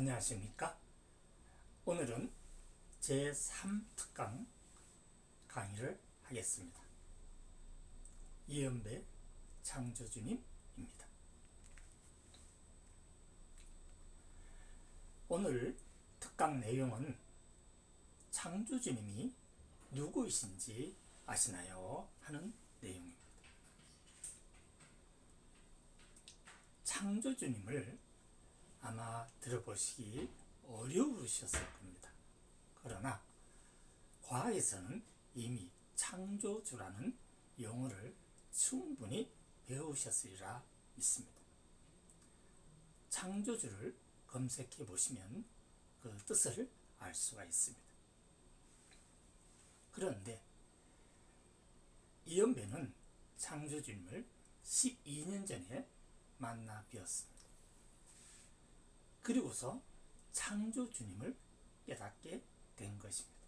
안녕하십니까? 오늘은 제3특강 강의를 하겠습니다. 이연배 창조주님입니다. 오늘 특강 내용은 창조주님이 누구이신지 아시나요? 하는 내용입니다. 창조주님을 아마 들어보시기 어려우셨을 겁니다. 그러나 과학에서는 이미 창조주라는 용어를 충분히 배우셨으리라 믿습니다. 창조주를 검색해 보시면 그 뜻을 알 수가 있습니다. 그런데 이연배는 창조주님을 12년 전에 만나 뵈었습니다. 그리고서 창조주님을 깨닫게 된 것입니다.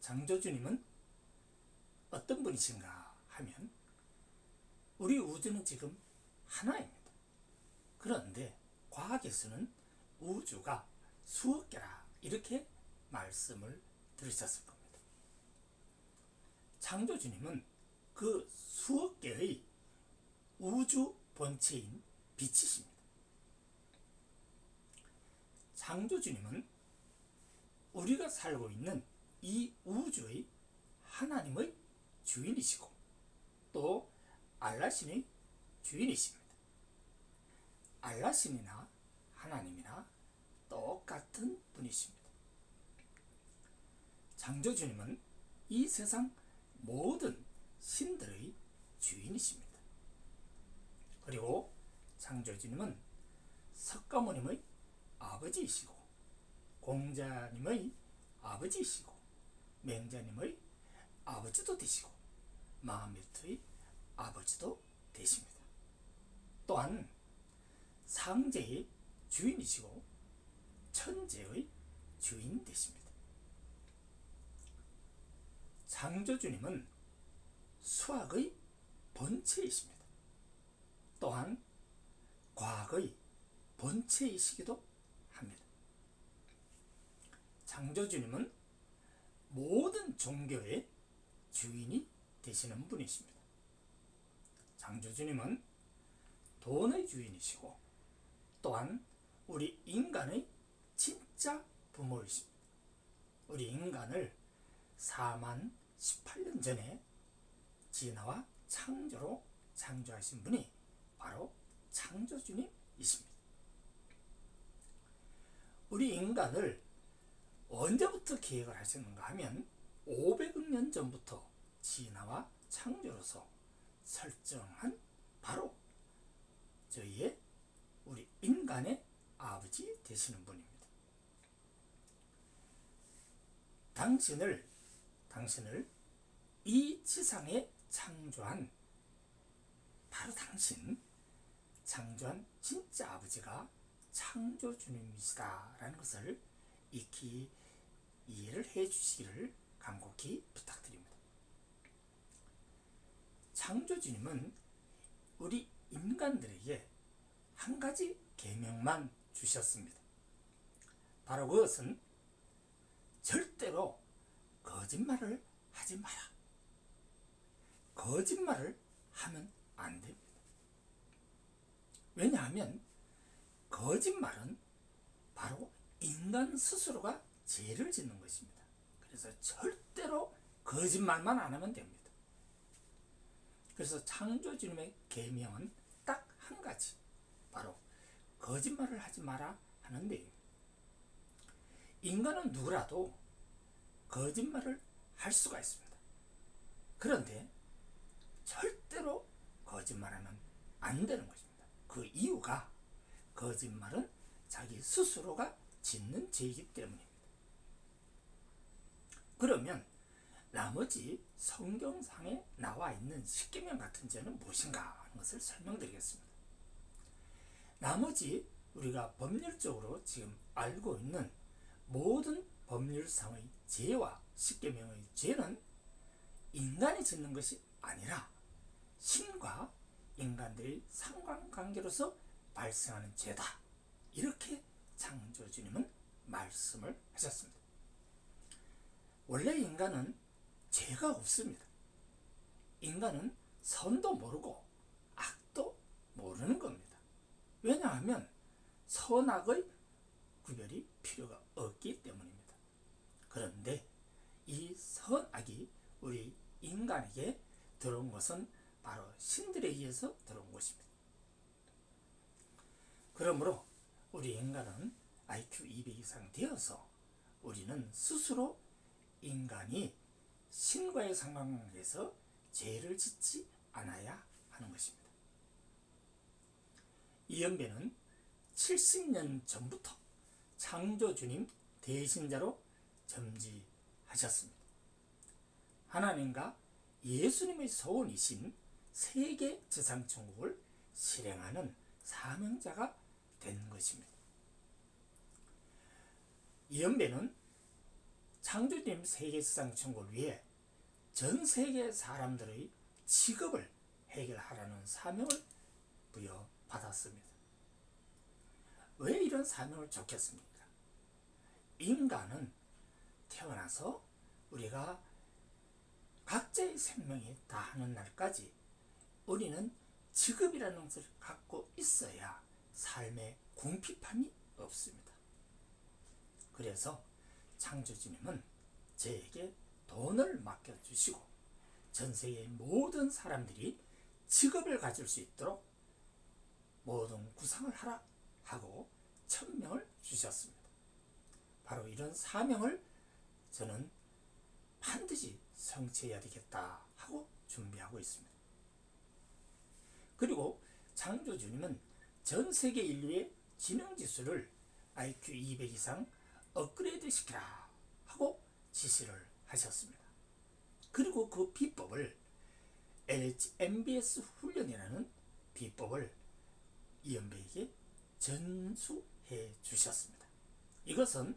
창조주님은 어떤 분이신가 하면 우리 우주는 지금 하나입니다. 그런데 과학에서는 우주가 수억 개라 이렇게 말씀을 들으셨을 겁니다. 창조주님은 그 수억 개의 우주 본체인 빛이십니다. 창조주님은 우리가 살고 있는 이 우주의 하나님의 주인이시고 또 알라신의 주인이십니다. 알라신이나 하나님이나 똑같은 분이십니다. 창조주님은 이 세상 모든 신들의 주인이십니다. 그리고 창조주님은 석가모님의 아버지이시고 공자님의 아버지이시고 맹자님의 아버지도 되시고 마하메트의 아버지도 되십니다. 또한 상제의 주인이시고 천재의 주인 되십니다. 창조주님은 수학의 본체이십니다. 또한 과학의 본체이시기도. 창조주님은 모든 종교의 주인이 되시는 분이십니다. 창조주님은 돈의 주인이시고 또한 우리 인간의 진짜 부모이십니다. 우리 인간을 4만 18년 전에 진화와 창조로 창조하신 분이 바로 창조주님이십니다. 우리 인간을 언제부터 계획을 하셨는가 하면 500억 년 전부터 진화와 창조로서 설정한 바로 저희의 우리 인간의 아버지 되시는 분입니다. 당신을 당신을 이 지상에 창조한 바로 당신 창조한 진짜 아버지가 창조주님이시다라는 것을 익히 이해를 해 주시기를 간곡히 부탁드립니다. 창조주님은 우리 인간들에게 한 가지 계명만 주셨습니다. 바로 그것은 절대로 거짓말을 하지 마라. 거짓말을 하면 안 됩니다. 왜냐하면 거짓말은 바로 인간 스스로가 죄를 짓는 것입니다. 그래서 절대로 거짓말만 안 하면 됩니다. 그래서 창조주님의 계명은 딱 한 가지, 바로 거짓말을 하지 마라 하는 내용입니다. 인간은 누구라도 거짓말을 할 수가 있습니다. 그런데 절대로 거짓말하면 안 되는 것입니다. 그 이유가 거짓말은 자기 스스로가 짓는 죄이기 때문입니다. 그러면 나머지 성경상에 나와 있는 십계명 같은 죄는 무엇인가 하는 것을 설명드리겠습니다. 나머지 우리가 법률적으로 지금 알고 있는 모든 법률상의 죄와 십계명의 죄는 인간이 짓는 것이 아니라 신과 인간들의 상관관계로서 발생하는 죄다. 이렇게 창조 주님은 말씀을 하셨습니다. 원래 인간은 죄가 없습니다. 인간은 선도 모르고 악도 모르는 겁니다. 왜냐하면 선악의 구별이 필요가 없기 때문입니다. 그런데 이 선악이 우리 인간에게 들어온 것은 바로 신들에 의해서 들어온 것입니다. 그러므로 우리 인간은 IQ 200 이상 되어서 우리는 스스로 인간이 신과의 상관관계에서 죄를 짓지 않아야 하는 것입니다. 이연배는 70년 전부터 창조주님 대신자로 점지하셨습니다. 하나님과 예수님의 소원이신 세계 지상천국을 실행하는 사명자가 된 것입니다. 이연배는 창조주님 세계 지상천국을 위해 전 세계 사람들의 직업을 해결하라는 사명을 부여받았습니다. 왜 이런 사명을 줬겠습니까? 인간은 태어나서 우리가 각자의 생명이 다하는 날까지 우리는 직업이라는 것을 갖고 있어야 삶의 궁핍함이 없습니다. 그래서 창조주님은 저에게 돈을 맡겨주시고 전 세계의 모든 사람들이 직업을 가질 수 있도록 모든 구상을 하라 하고 천명을 주셨습니다. 바로 이런 사명을 저는 반드시 성취해야 되겠다 하고 준비하고 있습니다. 그리고 창조주님은 전 세계 인류의 지능 지수를 IQ 200 이상 업그레이드 시키라 하고 지시를 하셨습니다. 그리고 그 비법을 LHMBS 훈련이라는 비법을 이연배에게 전수해 주셨습니다. 이것은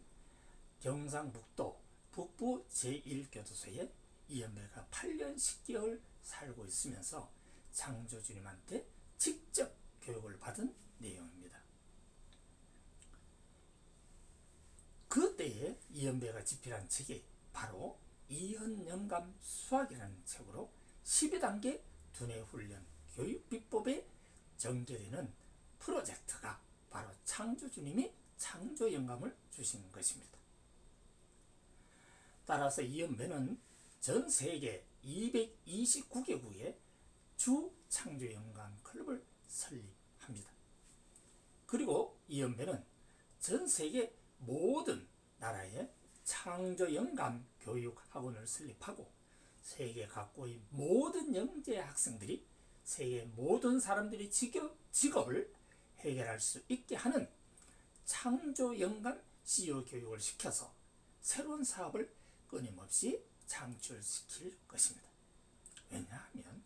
경상북도 북부 제1교도소에 이연배가 8년 10개월 살고 있으면서 창조주님한테 직접 교육을 받은 내용입니다. 그때에 이연배가 집필한 책이 바로 이현영감 수학이라는 책으로 12단계 두뇌 훈련 교육 비법에 전개되는 프로젝트가 바로 창조주님이 창조 영감을 주신 것입니다. 따라서 이연배는 전 세계 229개국의 주 창조 영감 클럽을 설립합니다. 그리고 이 연배는 전 세계 모든 나라의 창조 영감 교육 학원을 설립하고 세계 각국의 모든 영재 학생들이 세계 모든 사람들이 직업, 직업을 해결할 수 있게 하는 창조 영감 CEO 교육을 시켜서 새로운 사업을 끊임없이 창출시킬 것입니다. 왜냐하면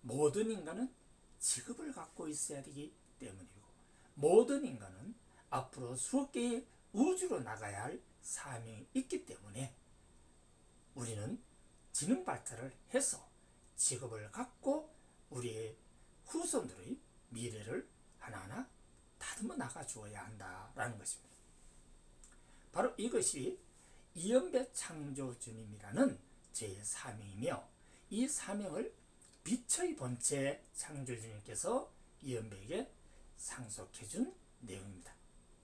모든 인간은 직업을 갖고 있어야 되기 때문이고 모든 인간은 앞으로 수억 개의 우주로 나가야 할 사명이 있기 때문에 우리는 지능 발달을 해서 직업을 갖고 우리의 후손들의 미래를 하나하나 다듬어 나가 주어야 한다라는 것입니다. 바로 이것이 이연배 창조 주님이라는 제 사명이며 이 사명을 빛의 본체 창조 주님께서 이연배에게 상속해 준 내용입니다.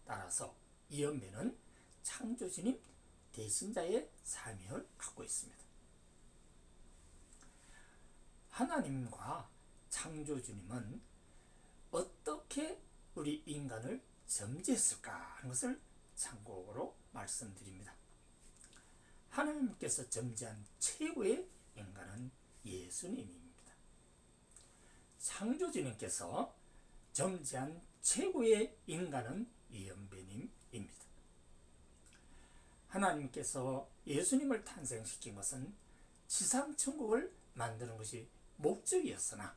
따라서 이연배는 창조주님 대신자의 사명을 갖고 있습니다. 하나님과 창조주님은 어떻게 우리 인간을 점지했을까 하는 것을 참고로 말씀드립니다. 하나님께서 점지한 최고의 인간은 예수님입니다. 창조주님께서 점지한 최고의 인간은 이연배님입니다. 하나님께서 예수님을 탄생시킨 것은 지상천국을 만드는 것이 목적이었으나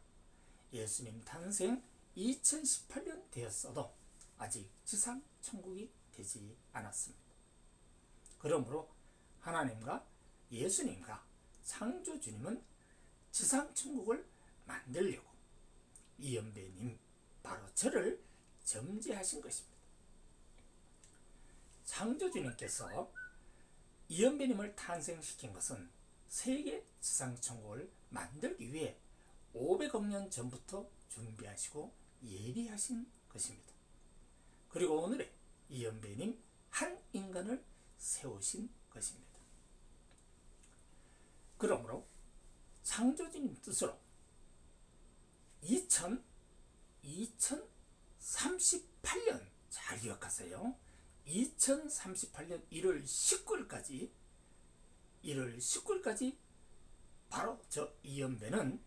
예수님 탄생 2018년 되었어도 아직 지상천국이 되지 않았습니다. 그러므로 하나님과 예수님과 창조주님은 지상천국을 만들려고 이연배님 바로 저를 점지하신 것입니다. 창조주님께서 이연배님을 탄생시킨 것은 세계 지상천국을 만들기 위해 500억 년 전부터 준비하시고 예비하신 것입니다. 그리고 오늘의 이연배님 한 인간을 세우신 것입니다. 그러므로 창조주님 뜻으로 2038년 잘 기억하세요. 2038년 1월 19일까지 1월 19일까지 바로 저 이연배는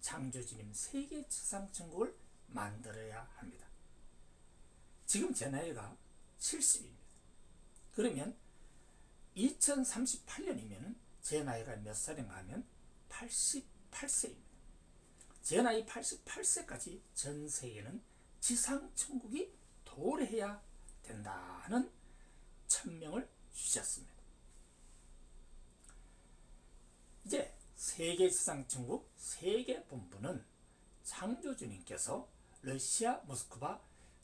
창조주님 세계 최상천국을 만들어야 합니다. 지금 제 나이가 70입니다. 그러면 2038년이면 제 나이가 몇 살인가 하면 88세입니다. 제 나이 88세까지 전 세계는 지상천국이 도래해야 된다는 천명을 주셨습니다. 이제 세계 지상천국 세계본부는 창조주님께서 러시아 모스크바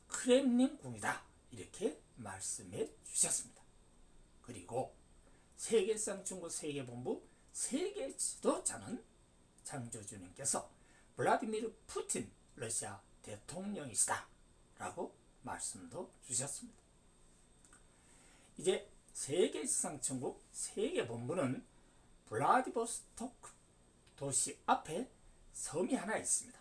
크렘린 궁이다 이렇게 말씀해 주셨습니다. 그리고 세계 지상천국 세계본부 세계 지도자는 창조주님께서 블라디미르 푸틴 러시아 대통령이시다 라고 말씀도 주셨습니다. 이제 세계 지상천국 세계본부는 블라디보스토크 도시 앞에 섬이 하나 있습니다.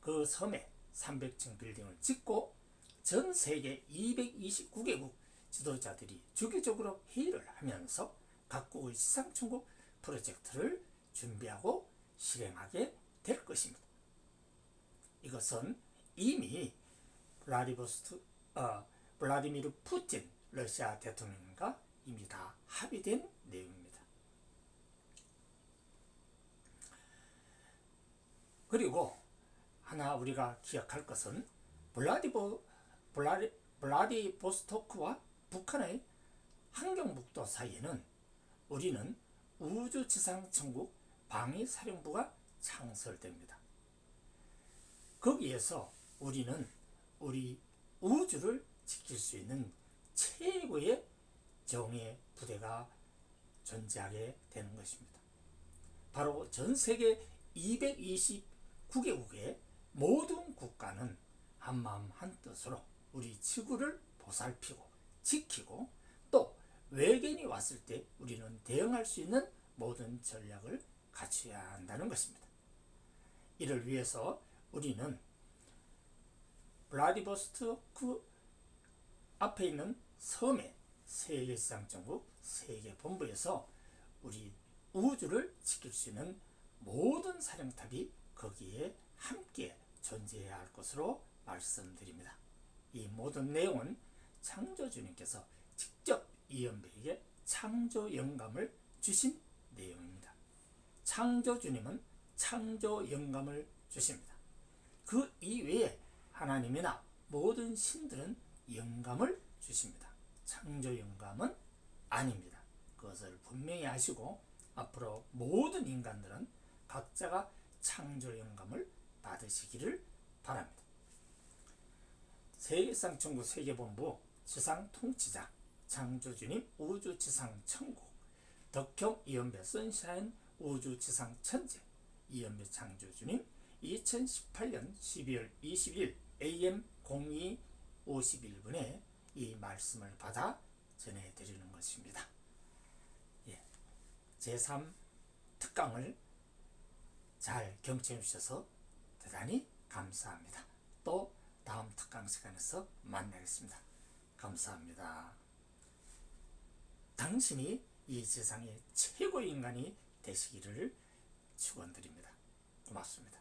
그 섬에 300층 빌딩을 짓고 전 세계 229개국 지도자들이 주기적으로 회의를 하면서 각국의 시상천국 프로젝트를 준비하고 실행하게 될 것입니다. 이것은 이미 블라디보스트 어, 블라디미르 푸틴 러시아 대통령과 이미 다 합의된 내용입니다. 그리고 하나 우리가 기억할 것은 블라디보 블라디, 블라디보스토크와 북한의 환경북도 사이에는 우리는 우주지상천국 방위사령부가 창설됩니다. 거기에서 우리는 우리 우주를 지킬 수 있는 최고의 정예 부대가 존재하게 되는 것입니다. 바로 전 세계 229개국의 모든 국가는 한마음 한뜻으로 우리 지구를 보살피고 지키고 또 외계인이 왔을 때 우리는 대응할 수 있는 모든 전략을 갖춰야 한다는 것입니다. 이를 위해서 우리는 블라디보스토크 앞에 있는 섬의 세계시장정국 세계본부에서 우리 우주를 지킬 수 있는 모든 사령탑이 거기에 함께 존재해야 할 것으로 말씀드립니다. 이 모든 내용은 창조주님께서 직접 이연배에게 창조 영감을 주신 내용입니다. 창조주님은 창조 영감을 주십니다. 그 이외에 하나님이나 모든 신들은 영감을 주십니다. 창조 영감은 아닙니다. 그것을 분명히 아시고 앞으로 모든 인간들은 각자가 창조 영감을 받으시기를 바랍니다. 세계상천국 세계본부 지상통치자 창조주님 우주지상천국 덕형 이연배 선샤인 우주지상천재 이연배 창조주님 2018년 12월 20일 AM 02 51분에 이 말씀을 받아 전해드리는 것입니다. 예. 제3 특강을 잘 경청해 주셔서 대단히 감사합니다. 또 다음 특강 시간에서 만나겠습니다. 감사합니다. 당신이 이 세상의 최고 인간이 되시기를 축원드립니다. 고맙습니다.